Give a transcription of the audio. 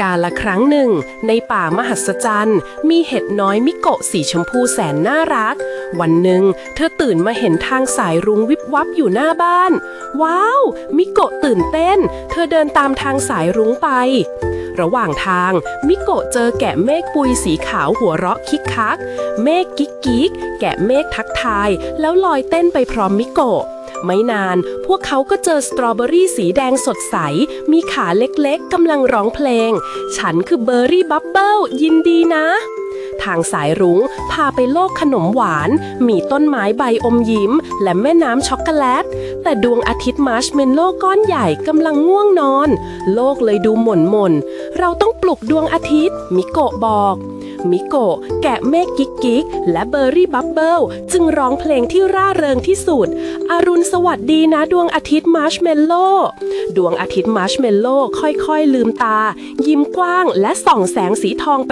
กาละครั้งหนึ่ง ในป่ามหัศจรรย์ มีเห็ดน้อยมิโกะสีชมพูแสนน่ารัก วันหนึ่ง เธอตื่นมาเห็นทางสายรุ้งวิบวับอยู่หน้าบ้าน ว้าว มิโกะตื่นเต้น เธอเดินตามทางสายรุ้งไประหว่างทาง มิโกะเจอแกะเมฆปุยสีขาวหัวเราะคิกคัก เมฆกิ๊กกิ๊กแกะเมฆทักทาย แล้วลอยเต้นไปพร้อมมิโกะ ไม่นาน พวกเขาก็เจอสตรอเบอรี่สีแดงสดใส มีขาเล็กๆกำลังร้องเพลง ฉันคือเบอร์รี่บับเบิลยินดีนะ ทางสายรุ้งพาไปโลกขนมหวาน มีต้นไม้ใบอมยิ้ม และแม่น้ำช็อกโกแลต แต่ดวงอาทิตย์มาร์ชเมลโล่ก้อนใหญ่กำลังง่วงนอน โลกเลยดูหม่นหม่น เราต้องปลุกดวงอาทิตย์ มิโกะบอก มิโกะแกะเมฆกิ๊กกิ๊กและเบอร์รี่บับเบิลจึงร้องเพลงที่ร่าเริงที่สุด อรุณสวัสดีนะดวงอาทิตย์มาร์ชเมลโล่ดวงอาทิตย์มาร์ชเมลโล่ค่อยๆลืมตา ยิ้มกว้างและส่องแสงสีทองไป